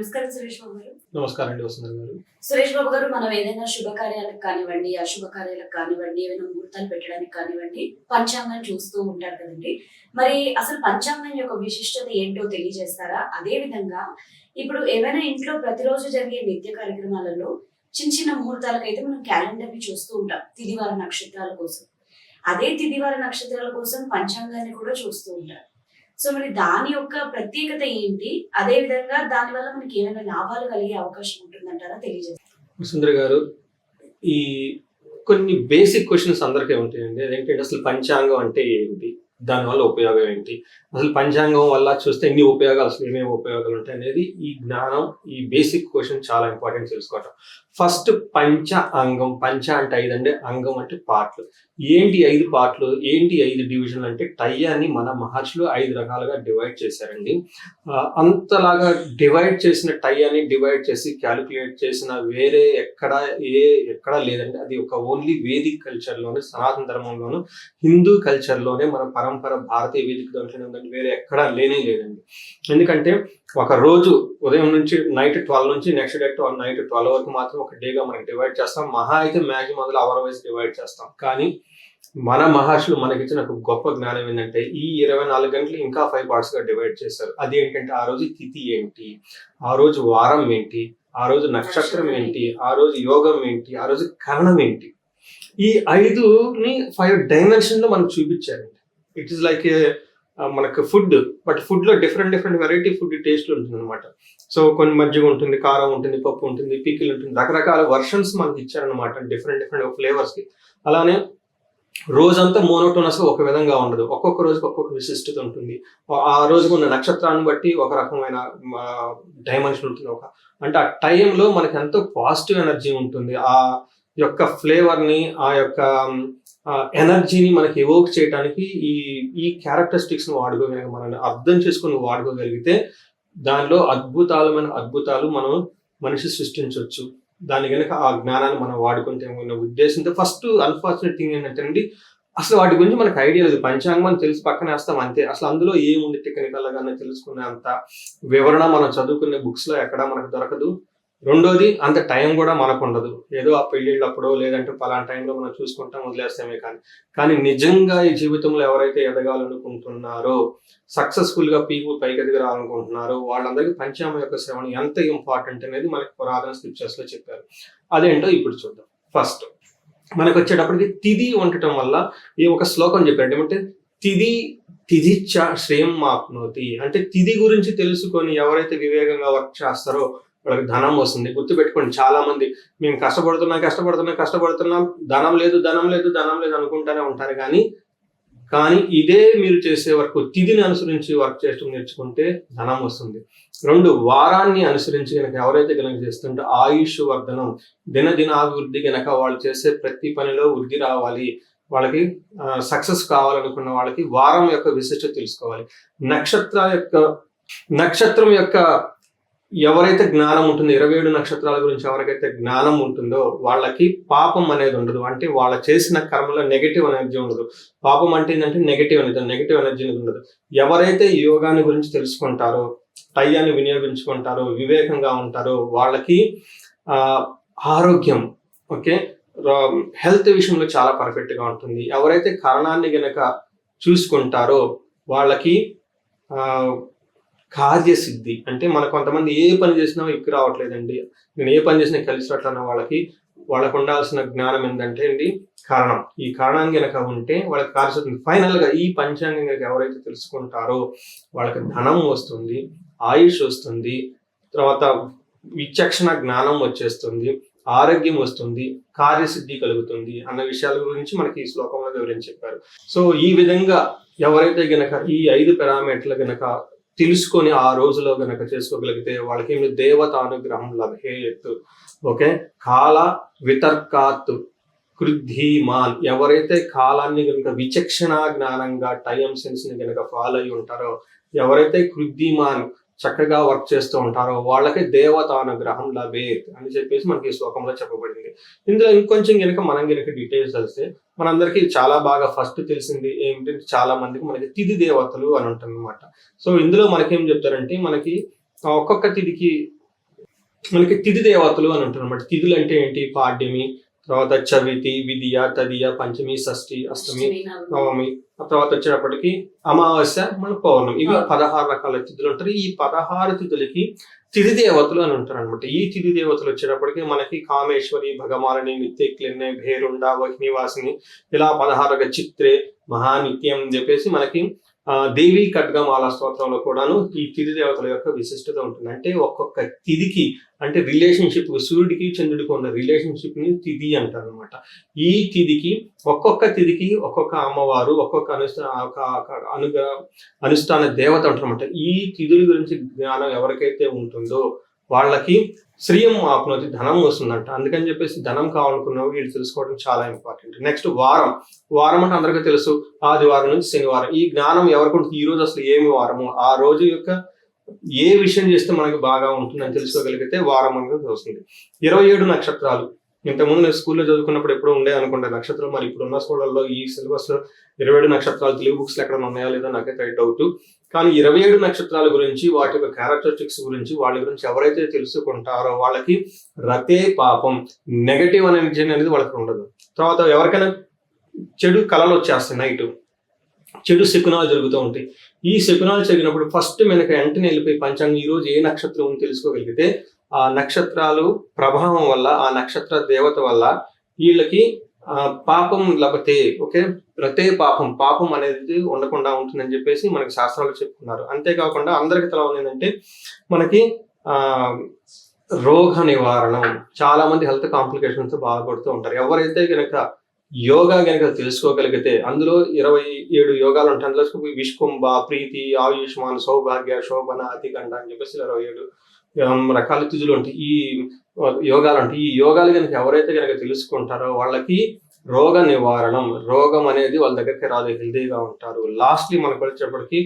నమస్కారం సురేష్ బాబు గారు. నమస్కారం అండి వసుంధర గారు. సురేష్ బాబు గారు మనం ఏదైనా శుభకార్యాలకు కానివ్వండి అశుభకార్యాలకు కానివ్వండి ఏమైనా ముహూర్తాలు పెట్టడానికి కానివ్వండి పంచాంగం చూస్తూ ఉంటారు కదండి. మరి అసలు పంచాంగం యొక్క విశిష్టత ఏంటో తెలియజేస్తారా? అదే విధంగా ఇప్పుడు ఏమైనా ఇంట్లో ప్రతిరోజు జరిగే నిత్య కార్యక్రమాలలో చిన్న చిన్న ముహూర్తాలకైతే మనం క్యాలెండర్ని చూస్తూ ఉంటాం తిదివార నక్షత్రాల కోసం. అదే తిదివార నక్షత్రాల కోసం పంచాంగాన్ని కూడా చూస్తూ ఉంటారు. సో మరి దాని యొక్క ప్రత్యేకత ఏంటి? అదే విధంగా దాని వల్ల మనకి ఏమైనా లాభాలు కలిగే అవకాశం ఉంటుందంటారా? తెలియజేస్తారు? సుందర్ గారు ఈ కొన్ని బేసిక్ క్వశ్చన్స్ అందరికీ ఉంటాయండి. అదేంటంటే అసలు పంచాంగం అంటే ఏంటి? దానివల్ల ఉపయోగం ఏంటి? అసలు పంచాంగం వల్ల చూస్తే ఎన్ని ఉపయోగాలు అసలు ఏమేమి ఉపయోగాలు ఉంటాయి అనేది ఈ జ్ఞానం ఈ బేసిక్ క్వశ్చన్ చాలా ఇంపార్టెంట్ తెలుసుకోవటం. ఫస్ట్ పంచ అంగం పంచ అంటే ఐదు అంటే అంగం అంటే పార్ట్లు ఏంటి ఐదు పార్ట్లు ఏంటి ఐదు డివిజన్లు అంటే టయ్యాన్ని మన మహర్షులు ఐదు రకాలుగా డివైడ్ చేశారండి. అంతలాగా డివైడ్ చేసిన టయ్యాన్ని డివైడ్ చేసి క్యాలిక్యులేట్ చేసిన వేరే ఎక్కడ ఏ ఎక్కడ లేదండి. అది ఒక ఓన్లీ వేదిక్ కల్చర్లోనే సనాతన ధర్మంలోను హిందూ కల్చర్లోనే మన పరంపర భారతీయ వేదిక దాంట్లోనే ఉందండి వేరే ఎక్కడా లేనే లేదండి. ఎందుకంటే ఒక రోజు ఉదయం నుంచి నైట్ ట్వెల్వ్ నుంచి next day twelve night twelve వరకు మాత్రం ఒక డేగా మనం డివైడ్ చేస్తాం. మహా అయితే మ్యాక్సిమం అందులో అవర్ వైజ్ డివైడ్ చేస్తాం. కానీ మన మహర్షులు మనకిచ్చిన ఒక గొప్ప జ్ఞానం ఏంటంటే ఈ ఇరవై నాలుగు గంటలు ఇంకా ఫైవ్ పార్ట్స్గా డివైడ్ చేశారు. అది ఏంటంటే ఆ రోజు తిథి ఏంటి? ఆ రోజు వారం ఏంటి? ఆ రోజు నక్షత్రం ఏంటి? ఆ రోజు యోగం ఏంటి? ఆ రోజు కరణం ఏంటి? ఈ ఐదుని ఫైవ్ డైమెన్షన్లో మనకు చూపించారండి. ఇట్ ఈస్ లైక్ మనకు ఫుడ్ బట్ ఫుడ్లో different different variety food taste ఉంటుంది అనమాట సో కొన్ని మజ్జిగ ఉంటుంది కారం ఉంటుంది పప్పు ఉంటుంది పీకిల్ ఉంటుంది రకరకాల వర్షన్స్ మనకి ఇచ్చారనమాట డిఫరెంట్ డిఫరెంట్ ఫ్లేవర్స్కి. అలానే రోజంతా మోనోటోనస్ ఒక విధంగా ఉండదు. ఒక్కొక్క రోజుకి ఒక్కొక్క విశిష్టత ఉంటుంది. ఆ రోజుకు ఉన్న నక్షత్రాన్ని బట్టి ఒక రకమైన డైమెన్షన్ ఉంటుంది ఒక. అంటే ఆ టైంలో మనకి ఎంతో పాజిటివ్ ఎనర్జీ ఉంటుంది. ఆ యొక్క ఫ్లేవర్ని ఆ యొక్క ఎనర్జీని మనకి ఎవోక్ చేయడానికి ఈ ఈ క్యారెక్టరిస్టిక్స్ని వాడుకోగలిగిన మనం అర్థం చేసుకుని వాడుకోగలిగితే దానిలో అద్భుతాలమైన అద్భుతాలు మనం మనిషి సృష్టించవచ్చు. దాని కనుక ఆ జ్ఞానాన్ని మనం వాడుకుంటే ఉన్న ఉద్దేశంతో ఫస్ట్ అన్ఫార్చునేట్ థింగ్ ఏంటంటే అండి అసలు వాటి గురించి మనకు ఐడియా లేదు. పంచాంగం తెలిసి పక్కన వేస్తాం అంతే. అసలు అందులో ఏముంది టెక్నికల్ గానే తెలుసుకునే అంత వివరణ మనం చదువుకునే బుక్స్లో ఎక్కడా మనకు దొరకదు. రెండోది అంత టైం కూడా మనకు ఉండదు ఏదో ఆ పెళ్ళిళ్ళప్పుడో లేదంటే పలానా టైంలో మనం చూసుకుంటాం వదిలేస్తామే కానీ. కానీ నిజంగా ఈ జీవితంలో ఎవరైతే ఎదగాలనుకుంటున్నారో సక్సెస్ఫుల్గా పీపుల్ పైకి ఎదగరాలనుకుంటున్నారో వాళ్ళందరికీ పంచామ యొక్క శ్రవణం ఎంత ఇంపార్టెంట్ అనేది మనకి పురాతన స్క్రిప్చర్స్లో చెప్పారు. అదేంటో ఇప్పుడు చూద్దాం. ఫస్ట్ మనకు వచ్చేటప్పటికి తిది ఉండటం వల్ల ఈ ఒక శ్లోకం చెప్పారు ఏమంటే తిది తిదిచ్చ శ్రేయం మాప్నోతి. అంటే తిది గురించి తెలుసుకొని ఎవరైతే వివేకంగా వర్క్ చేస్తారో వాళ్ళకి ధనం వస్తుంది. గుర్తుపెట్టుకోండి చాలా మంది మేము కష్టపడుతున్నాం కష్టపడుతున్నాం కష్టపడుతున్నాం ధనం లేదు ధనం లేదు ధనం లేదు అనుకుంటానే ఉంటారు కానీ కానీ ఇదే మీరు చేసే వరకు తిథిని అనుసరించి వర్క్ చేయడం నేర్చుకుంటే ధనం వస్తుంది. రెండు వారాన్ని అనుసరించి కనుక ఎవరైతే కనుక చేస్తుంటే ఆయుష్ వర్ధనం దినదినాభివృద్ధి కనుక వాళ్ళు చేసే ప్రతి పనిలో వృద్ధి రావాలి. వాళ్ళకి సక్సెస్ కావాలనుకున్న వాళ్ళకి వారం యొక్క విశిష్టత తెలుసుకోవాలి. నక్షత్ర యొక్క నక్షత్రం యొక్క ఎవరైతే జ్ఞానం ఉంటుందో ఇరవై ఏడు నక్షత్రాల గురించి ఎవరికైతే జ్ఞానం ఉంటుందో వాళ్ళకి పాపం అనేది ఉండదు. అంటే వాళ్ళ చేసిన కర్మలో నెగటివ్ ఎనర్జీ ఉండదు. పాపం అంటే ఏంటంటే నెగిటివ్ అనేది నెగటివ్ ఎనర్జీ అనేది ఉండదు. ఎవరైతే యోగాన్ని గురించి తెలుసుకుంటారో టయ్యాన్ని వినియోగించుకుంటారో వివేకంగా ఉంటారో వాళ్ళకి ఆ ఆరోగ్యం ఓకే? హెల్త్ విషయంలో చాలా పర్ఫెక్ట్గా ఉంటుంది. ఎవరైతే కరణాన్ని గనక చూసుకుంటారో వాళ్ళకి ఆ కార్యసిద్ధి. అంటే మన కొంతమంది ఏ పని చేసినా ఎక్కువ రావట్లేదండి. నేను ఏ పని చేసినా కలిసి రావట్లన్న వాళ్ళకి వాళ్ళకు ఉండాల్సిన జ్ఞానం ఏంటంటే అండి కారణం. ఈ కారణం కనుక ఉంటే వాళ్ళకి కార్యసిద్ధి. ఫైనల్గా ఈ పంచాంగం కనుక ఎవరైతే తెలుసుకుంటారో వాళ్ళకి ధనం వస్తుంది ఆయుష్ వస్తుంది తర్వాత విచక్షణ జ్ఞానం వచ్చేస్తుంది ఆరోగ్యం వస్తుంది కార్యసిద్ధి కలుగుతుంది అన్న విషయాల గురించి మనకి ఈ శ్లోకంలో వివరించి చెప్పారు. సో ఈ విధంగా ఎవరైతే గనక ఈ ఐదు పారామీటర్లు గనక తెలుసుకొని ఆ రోజులో గనక చేసుకోగలిగితే వాళ్ళకి ఏమి దేవతానుగ్రహం లభేయత్తు ఓకే? కాల వితర్కాత్ కృద్ధిమాన్ ఎవరైతే కాలాన్ని గనుక విచక్షణ జ్ఞానంగా టైం సెన్స్ని గనుక ఫాలో అయి ఉంటారో ఎవరైతే కృద్ధిమాన్ చక్కగా వర్క్ చేస్తూ ఉంటారో వాళ్ళకి దేవతానుగ్రహం లభేత్ అని చెప్పేసి మనకి ఈ శ్లోకంలో చెప్పబడింది. ఇందులో ఇంకొంచెం కనుక మనం కనుక డీటెయిల్స్ తెలిస్తే మనందరికీ చాలా బాగా ఫస్ట్ తెలిసింది ఏంటంటే చాలా మందికి మనకి తిథి దేవతలు అని ఉంటారనమాట సో ఇందులో మనకేం చెప్తారంటే మనకి ఒక్కొక్క తిథికి మనకి తిథి దేవతలు అని ఉంటారు అనమాట తిథులు అంటే ఏంటి? పాడ్యమి తర్వాత చవితి విధియ తదియ పంచమి షష్ఠి అష్టమి నవమి. తర్వాత వచ్చేటప్పటికి అమావాస్య మన పౌర్ణమి ఇవి. పదహారు రకాల తిథులు ఉంటారు ఈ పదహారు తిథులకి తిథి దేవతలు అని ఉంటారు అనమాట ఈ తిథి దేవతలు వచ్చేటప్పటికి మనకి కామేశ్వరి భగమాలని నిత్యక్లిన్నే భేరుండ వహినివాసిని ఇలా పదహారుగా చిత్రే మహానిత్యం అని చెప్పేసి మనకి దేవి ఖడ్గమాల స్తోత్రంలో కూడాను ఈ తిథి దేవతల యొక్క విశిష్టత ఉంటుంది. అంటే ఒక్కొక్క తిథికి అంటే రిలేషన్షిప్ సూర్యుడికి చంద్రుడికి ఉన్న రిలేషన్షిప్ని తిథి అంటారు అనమాట ఈ తిథికి ఒక్కొక్క తిథికి ఒక్కొక్క అమ్మవారు ఒక్కొక్క అనుష్ఠాన ఒక- అనుష్ఠాన దేవత అనమాట ఈ తిథుల గురించి జ్ఞానం ఎవరికైతే ఉంటుందో వాళ్ళకి శ్రీయం ఆపునది ధనం వస్తుందంట. అందుకని చెప్పేసి ధనం కావాలనుకున్న వీళ్ళు తెలుసుకోవడం చాలా ఇంపార్టెంట్. నెక్స్ట్ వారం. వారం అంటే అందరికీ తెలుసు ఆదివారం నుంచి శనివారం. ఈ జ్ఞానం ఎవరికి ఉంటుంది? ఈ రోజు అసలు ఏమి వారము? ఆ రోజు యొక్క ఏ విషయం చేస్తే మనకి బాగా ఉంటుందని తెలుసుకోగలిగితే వారం అనేది వస్తుంది. ఇరవై ఏడు నక్షత్రాలు. ఇంతకుముందు నేను స్కూల్లో చదువుకున్నప్పుడు ఎప్పుడో ఉండే అనుకుంటా నక్షత్రం మరి ఇప్పుడు ఉన్న స్కూళ్ళల్లో ఈ సిలబస్లో ఇరవై ఏడు నక్షత్రాలు తెలుగు బుక్స్ ఎక్కడ ఉన్నాయో లేదో నాకైతే డౌట్ కానీ ఇరవై ఏడు నక్షత్రాల గురించి వాటి యొక్క క్యారెక్టరిస్టిక్స్ గురించి వాళ్ళ గురించి ఎవరైతే తెలుసుకుంటారో వాళ్ళకి రతే పాపం. నెగటివ్ అనే అనేది వాళ్ళకి ఉండదు. తర్వాత ఎవరికైనా చెడు కళలు వచ్చేస్తాయి నైట్ చెడు శకునాలు జరుగుతూ ఉంటాయి. ఈ శకునాలు జరిగినప్పుడు ఫస్ట్ మనకి వెంటనే వెళ్ళిపోయి పంచాంగం ఈ రోజు ఏ నక్షత్రం ఉందో తెలుసుకోగలిగితే ఆ నక్షత్రాలు ప్రభావం వల్ల ఆ నక్షత్ర దేవత వల్ల వీళ్ళకి పాపం లభతే ఓకే? ప్రతే పాపం పాపం అనేది ఉండకుండా ఉంటుందని చెప్పేసి మనకి శాస్త్రాలు చెప్తున్నారు. అంతేకాకుండా అందరికి తెల ఏంటంటే మనకి రోగ నివారణం చాలా మంది హెల్త్ కాంప్లికేషన్స్ బాధపడుతూ ఉంటారు. ఎవరైతే కనుక యోగా కనుక తెలుసుకోగలిగితే అందులో ఇరవై ఏడు యోగాలు ఉంటాయి. అందులో విష్కుంభ ప్రీతి ఆయుష్మాన్ సౌభాగ్య శోభన అతిగండ అని చెప్పేసి ఇరవై ఏడు రకాల తిథులు ఉంటాయి. ఈ యోగాలు ఉంటాయి ఈ యోగాలు కనుక ఎవరైతే కనుక తెలుసుకుంటారో వాళ్ళకి రోగ నివారణం రోగం అనేది వాళ్ళ దగ్గరికి రాదు హెల్దీగా ఉంటారు. లాస్ట్లీ మనకు వచ్చేప్పటికి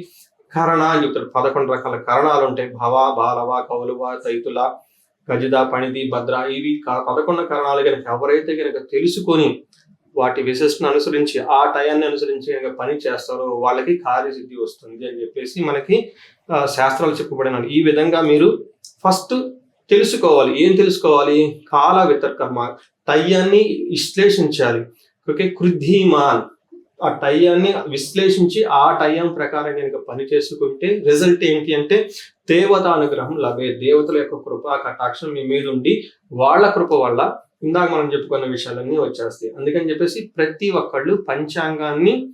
కరణ అని చెప్తారు. పదకొండు రకాల కరణాలు ఉంటాయి. భవ బాలవ కౌలువ తైతుల గజిద పణిది భద్ర ఇవి పదకొండు కరణాలు కనుక ఎవరైతే కనుక తెలుసుకొని వాటి విశిష్టను అనుసరించి ఆ టయాన్ని అనుసరించి కనుక పని చేస్తారో వాళ్ళకి కార్యసిద్ధి వస్తుంది అని చెప్పేసి మనకి శాస్త్రాలు చెప్పబడిన ఈ విధంగా మీరు ఫస్ట్ తెలుసుకోవాలి. ఏం తెలుసుకోవాలి? కాల వితర్కర్మ టయ్యాన్ని విశ్లేషించాలి. ఓకే? కృద్ధిమాన్. ఆ టయ్యాన్ని విశ్లేషించి ఆ టయ్యం ప్రకారం కనుక పని చేసుకుంటే రిజల్ట్ ఏంటి అంటే దేవతానుగ్రహం లభే. దేవతల యొక్క కృప కటాక్షం మీ మీద ఉండి వాళ్ళ కృప వల్ల ఇందాక మనం చెప్పుకున్న విషయాలన్నీ వచ్చేస్తాయి. అందుకని చెప్పేసి ప్రతి ఒక్కళ్ళు పంచాంగాన్ని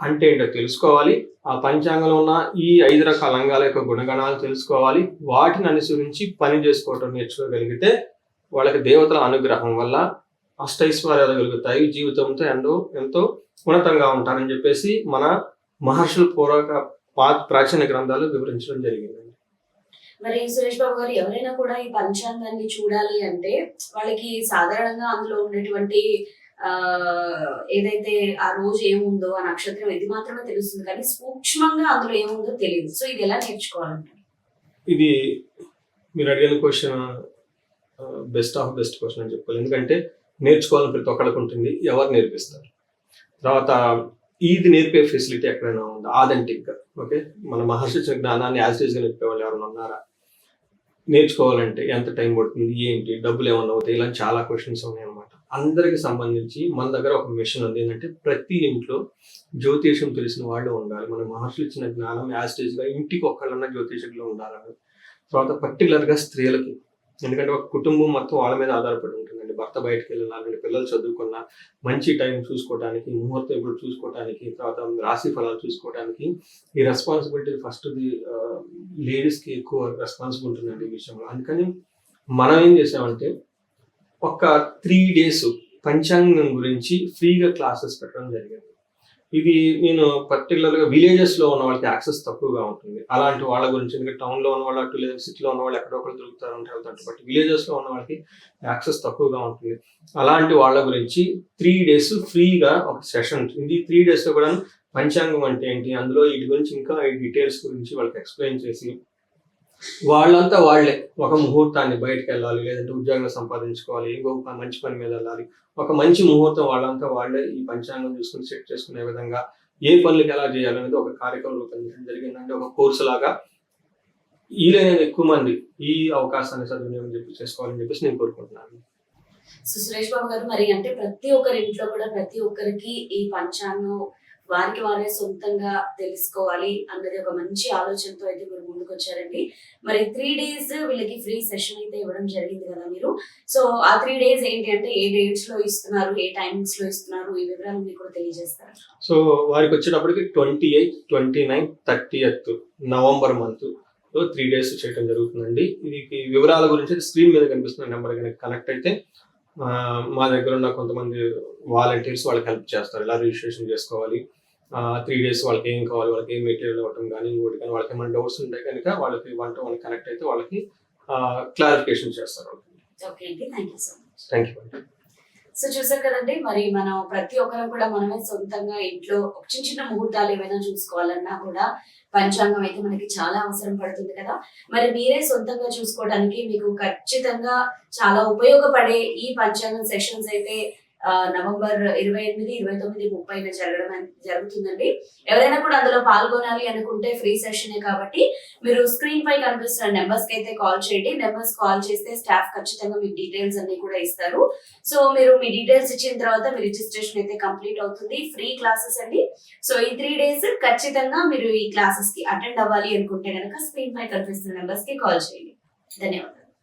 అంటే ఏంటో తెలుసుకోవాలి. ఆ పంచాంగంలో ఉన్న ఈ ఐదు రకాల అంగాల యొక్క గుణగణాలు తెలుసుకోవాలి. వాటిని అనుసరించి పని చేసుకోవటం నేర్చుకోగలిగితే వాళ్ళకి దేవతల అనుగ్రహం వల్ల అష్టైశ్వర్యాలు కలుగుతాయి. జీవితంతో ఎంతో ఎంతో ఉన్నతంగా ఉంటారని చెప్పేసి మన మహర్షుల పూర్వక పా- ప్రాచీన గ్రంథాలు వివరించడం జరిగింది. మరి సురేష్ బాబు గారు ఎవరైనా కూడా ఈ పంచాంగాన్ని చూడాలి అంటే వాళ్ళకి సాధారణంగా అందులో ఉండేటువంటి ఏదైతే ఆ రోజు ఏముందో ఆ నక్షత్రం ఇది మాత్రమే తెలుస్తుంది కానీ సూక్ష్మంగా అందులో ఏముందో తెలియదు. సో ఇది ఎలా నేర్చుకోవాలంటే? ఇది మీరు అడిగిన question best of best question అని చెప్పుకోవాలి. ఎందుకంటే నేర్చుకోవాలని ప్రతి ఒక్కరికి ఉంటుంది ఎవరు నేర్పిస్తారు? తర్వాత ఇది నేర్పే ఫెసిలిటీ ఎక్కడైనా ఉందా? ఆథెంటిక్గా ఓకే మన మహర్షి ఇచ్చిన జ్ఞానాన్ని యాజ్గా నేర్పే వాళ్ళు ఎవరైనా ఉన్నారా? నేర్చుకోవాలంటే ఎంత టైం పడుతుంది? ఏంటి? డబ్బులు ఏమన్నా అవుతాయి? ఇలా చాలా క్వశ్చన్స్ ఉన్నాయి అందరికి సంబంధించి మన దగ్గర ఒక మిషన్ ఉంది. ఏంటంటే ప్రతి ఇంట్లో జ్యోతిషం తెలిసిన వాళ్ళు ఉండాలి. మన మహర్షులు ఇచ్చిన జ్ఞానం యాజ్ ఇంటికి ఒక్కళ్ళన్నా జ్యోతిషకులు ఉండాలని. తర్వాత పర్టికులర్గా స్త్రీలకి. ఎందుకంటే ఒక కుటుంబం మొత్తం వాళ్ళ మీద ఆధారపడి ఉంటుందండి. భర్త బయటకు వెళ్ళాలంటే పిల్లలు చదువుకున్న మంచి టైం చూసుకోవడానికి ముహూర్తం ఇప్పుడు చూసుకోవడానికి తర్వాత రాశి ఫలాలు చూసుకోవడానికి ఈ రెస్పాన్సిబిలిటీ ఫస్ట్ ది లేడీస్కి ఎక్కువ రెస్పాన్సిబిలిటీ ఉందండి ఈ విషయంలో. అందుకని మనం ఏం చేసామంటే ఒక త్రీ డేస్ పంచాంగం గురించి ఫ్రీగా క్లాసెస్ పెట్టడం జరిగింది. ఇది నేను పర్టికులర్గా విలేజెస్లో ఉన్న వాళ్ళకి యాక్సెస్ తక్కువగా ఉంటుంది. అలాంటి వాళ్ళ గురించి ఎందుకంటే టౌన్లో ఉన్న వాళ్ళు అటు లేదా సిటీలో ఉన్న వాళ్ళు ఎక్కడో ఒకరు దొరుకుతారు అంటే వెళ్తారు బట్ విలేజెస్లో ఉన్న వాళ్ళకి యాక్సెస్ తక్కువగా ఉంటుంది. అలాంటి వాళ్ళ గురించి త్రీ డేస్ ఫ్రీగా ఒక సెషన్ ఇది త్రీ డేస్లో కూడా పంచాంగం అంటే ఏంటి? అందులో వీటి గురించి ఇంకా ఈ డీటెయిల్స్ గురించి వాళ్ళకి ఎక్స్ప్లెయిన్ చేసి వాళ్ళంతా వాళ్ళే. ఒక ముహూర్తాన్ని బయటకు వెళ్ళాలి లేదంటే ఉద్యోగం సంపాదించుకోవాలి ఇంకో మంచి పని మీద వెళ్ళాలి. ఒక మంచి ముహూర్తం వాళ్ళంతా వాళ్ళే ఈ పంచాంగం చూసుకుని సెట్ చేసుకునే విధంగా ఏ పనులకి ఎలా చేయాలనేది ఒక కార్యక్రమం రూపొందించడం జరిగిందంటే ఒక కోర్సు లాగా వీలైనంత ఎక్కువ మంది ఈ అవకాశాన్ని సద్వినియోగం చెప్పి చేసుకోవాలని చెప్పేసి నేను కోరుకుంటున్నాను. సురేష్ బాబు గారు మరి అంటే ప్రతి ఒక్కరి ఇంట్లో కూడా ప్రతి ఒక్కరికి ఈ పంచాంగం వారికి వారే సొంతంగా తెలుసుకోవాలి అన్నది ఒక మంచి ఆలోచనతో అయితే మీరు ముందుకు వచ్చారండి మరి త్రీ డేస్ వీళ్ళకి ఫ్రీ సెషన్ అయితే ఇవ్వడం జరిగింది కదా మీరు? సో ఆ త్రీ డేస్ ఏంటి అంటే ఏ డేట్స్లో ఇస్తున్నారు ఏ టైమింగ్స్లో ఇస్తున్నారు? ఈ వివరాలు కూడా తెలియజేస్తారు? సో వారికి వచ్చేటప్పటికి twenty eighth twenty nine thirty eighth November మంత్లో త్రీ డేస్ చేయడం జరుగుతుందండి. ఇది వివరాల గురించి స్క్రీన్ మీద కనిపిస్తున్న నెంబర్ కనుక కనెక్ట్ అయితే మా దగ్గర ఉన్న కొంతమంది వాలంటీర్స్ వాళ్ళకి హెల్ప్ చేస్తారు. ఎలా రిజిస్ట్రేషన్ చేసుకోవాలి? త్రీ డేస్ వాళ్ళకి ఏం కావాలి వాళ్ళకి ఏం మెటీరియల్ ఇవ్వటం కానీ ఇంకోటి కానీ వాళ్ళకి ఏమైనా డౌట్స్ ఉంటాయి కనుక వాళ్ళకి వన్ టు వన్ కనెక్ట్ అయితే వాళ్ళకి క్లారిఫికేషన్ చేస్తారు ఓకే అండి. Thank you so much thank you so చూసారు కదండి మరి మనం ప్రతి ఒక్కరం కూడా మనమే సొంతంగా ఇంట్లో ఒక చిన్న చిన్న ముహూర్తాలు ఏమైనా చూసుకోవాలన్నా కూడా పంచాంగం అయితే మనకి చాలా అవసరం పడుతుంది కదా. మరి మీరే సొంతంగా చూసుకోవడానికి మీకు ఖచ్చితంగా చాలా ఉపయోగపడే ఈ పంచాంగం సెషన్స్ అయితే నవంబర్ ఇరవై ఎనిమిది ఇరవై తొమ్మిది ముప్పైన జరగడం జరుగుతుందండి. ఎవరైనా కూడా అందులో పాల్గొనాలి అనుకుంటే ఫ్రీ సెషనే కాబట్టి మీరు స్క్రీన్ పై కనిపిస్తున్న నెంబర్స్కి అయితే కాల్ చేయండి. నెంబర్స్ కాల్ చేస్తే స్టాఫ్ ఖచ్చితంగా మీకు డీటెయిల్స్ అన్ని కూడా ఇస్తారు. సో మీరు మీ డీటెయిల్స్ ఇచ్చిన తర్వాత మీ రిజిస్ట్రేషన్ అయితే కంప్లీట్ అవుతుంది. ఫ్రీ క్లాసెస్ అండి. సో ఈ త్రీ డేస్ ఖచ్చితంగా మీరు ఈ క్లాసెస్కి అటెండ్ అవ్వాలి అనుకుంటే కనుక స్క్రీన్ పై కనిపిస్తున్న నెంబర్స్కి కాల్ చేయండి. ధన్యవాదాలు.